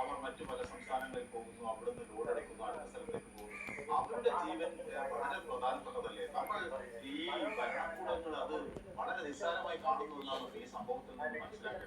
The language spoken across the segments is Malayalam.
അവർ മറ്റു പല സംസ്ഥാനങ്ങളിൽ പോകുന്നു അവിടെ നിന്ന് ലോഡ് അടയ്ക്കുന്നു അടുത്ത സ്ഥലത്തേക്ക് പോകുന്നു. അവരുടെ ജീവൻ വളരെ പ്രധാനപ്പെട്ടതല്ലേ? നമ്മൾ ഈ ഭരണകൂടങ്ങൾ അത് വളരെ നിസ്സാരമായി കാണുന്നു എന്നാണ് ഈ സംഭവത്തിൽ നിന്ന് മനസ്സിലാക്കേണ്ടത്.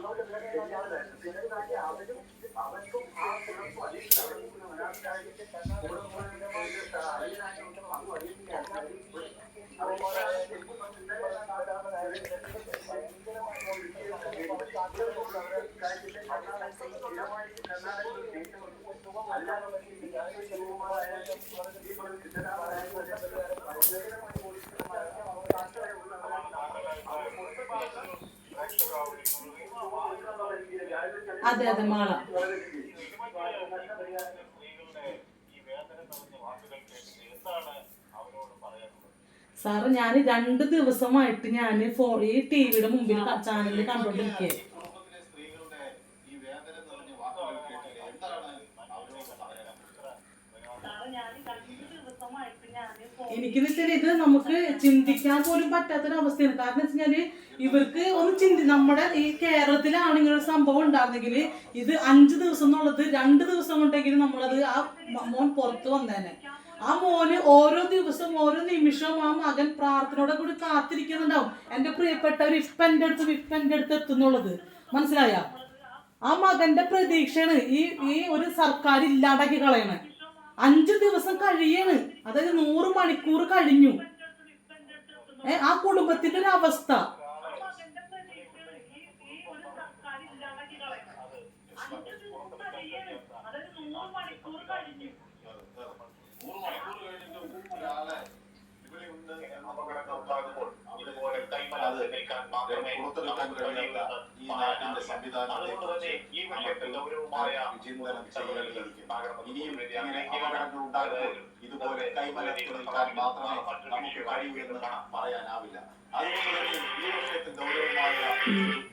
അതെ അതെ മാള. സാറ് ഞാൻ രണ്ട് ദിവസമായിട്ട് ഞാൻ ഫോൺ ഈ ടി വിയുടെ മുമ്പിൽ ചാനലിൽ കണ്ടോണ്ടിരിക്കുക കുടുംബത്തിലെ സ്ത്രീകളുടെ ഈ വേദന നിറഞ്ഞ വാക്കുകൾ കേട്ടില്ലേ എന്താണ് അവരോട് പറയാനുള്ളത് എനിക്ക് വെച്ചാൽ ഇത് നമുക്ക് ചിന്തിക്കാൻ പോലും പറ്റാത്തൊരവസ്ഥയാണ്. കാരണം വെച്ച് കഴിഞ്ഞാൽ ഇവർക്ക് ഒന്ന് ചിന്തി നമ്മുടെ ഈ കേരളത്തിലാണ് ഇങ്ങനെ ഒരു സംഭവം ഉണ്ടായിരുന്നെങ്കിൽ ഇത് അഞ്ച് ദിവസം എന്നുള്ളത് രണ്ട് ദിവസം കൊണ്ടെങ്കിലും നമ്മളത് ആ മോൻ പുറത്ത് വന്നേനെ. ആ മോന് ഓരോ ദിവസവും ഓരോ നിമിഷവും ആ മകൻ പ്രാർത്ഥനയോടെ കൂടി കാത്തിരിക്കുന്നുണ്ടാവും. എന്റെ പ്രിയപ്പെട്ടവർ ഇപ്പൊ എന്റെ അടുത്ത് ഇപ്പൊ എന്റെ അടുത്ത് എത്തുന്നുള്ളത്. മനസ്സിലായ? ആ മകന്റെ പ്രതീക്ഷയാണ് ഈ ഈ ഒരു സർക്കാർ ഇല്ലാണ്ടാക്കി കളയണേ. അഞ്ചു ദിവസം കഴിയാണ്. അതായത് നൂറ് മണിക്കൂർ കഴിഞ്ഞു. ഏ ആ കുടുംബത്തിന്റെ ഒരു അവസ്ഥ. നൂറ് മണിക്കൂർ കഴിഞ്ഞിട്ടും ഒരാളെ ഇവിടെ ഉണ്ട് അപകടങ്ങളുണ്ടാകുമ്പോൾ ഇതുപോലെ കൈമലാതെ നീക്കാൻ മാത്രമേ പുറത്തെടുക്കാൻ കഴിയാത്ത ഈ നാട്ടിന്റെ സംവിധാനത്തെ ഈ ഗൗരവമായ ഇനിയും ഇങ്ങനെ അപകടങ്ങൾ ഉണ്ടാകുമ്പോൾ ഇതുപോലെ കൈമലർത്തി നിൽക്കാൻ മാത്രമേ നമുക്ക് കഴിയൂ എന്ന് പറയാനാവില്ല അതുകൊണ്ട് തന്നെ ഈ വിഷയത്തിൽ ഗൗരവമായ